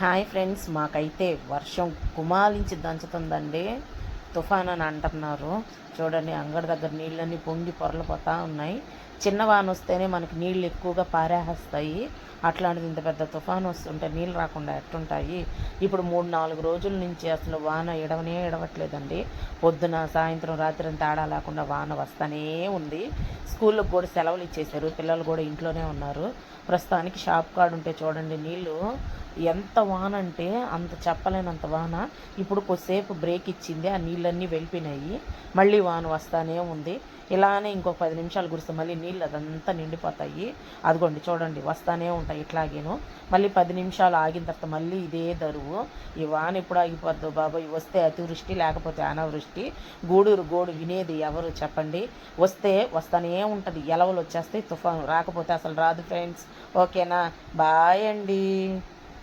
Hi friends మాకైతే వర్షం కుమాలించి దంచుతుందండి. తుఫాన్ అని అంటున్నారు. చూడండి అంగడి దగ్గర నీళ్ళన్నీ పొంగి పొరలిపోతూ ఉన్నాయి. చిన్న వాన వస్తేనే మనకి నీళ్ళు ఎక్కువగా పారేస్తాయి. అట్లాంటిది ఇంత పెద్ద తుఫాన్ వస్తుంటే నీళ్ళు రాకుండా ఎట్టుంటాయి? ఇప్పుడు మూడు నాలుగు రోజుల నుంచి అసలు వాన ఎడవనే ఎడవట్లేదండి. పొద్దున సాయంత్రం రాత్రి తేడా లేకుండా వాన వస్తూనే ఉంది. స్కూల్లో కూడా సెలవులు ఇచ్చేశారు. పిల్లలు కూడా ఇంట్లోనే ఉన్నారు. ప్రస్తుతానికి షాప్ కాడ ఉంటే చూడండి నీళ్ళు ఎంత వాన అంటే అంత చెప్పలేనంత వాన. ఇప్పుడు కొద్దిసేపు బ్రేక్ ఇచ్చింది ఆ నీళ్ళన్నీ వెళ్ళిపోయినాయి. మళ్ళీ వాన వస్తానే ఉంది. ఇలానే ఇంకో పది నిమిషాలు కురిస్తే మళ్ళీ నీళ్ళు అదంతా నిండిపోతాయి. అదిగోండి చూడండి వస్తానే ఉంటాయి ఇట్లాగేను. మళ్ళీ పది నిమిషాలు ఆగిన తర్వాత మళ్ళీ ఇదే దరువు. ఈ వాన ఎప్పుడు ఆగిపోద్దు బాబాయ్ వస్తే అతివృష్టి లేకపోతే అనావృష్టి. గూడూరు గోడు వినేది ఎవరు చెప్పండి? వస్తే వస్తానే ఉంటుంది. ఎలవలు వచ్చేస్తే తుఫాను రాకపోతే అసలు రాదు ఫ్రెండ్స్. ఓకేనా? బాయ్ అండి.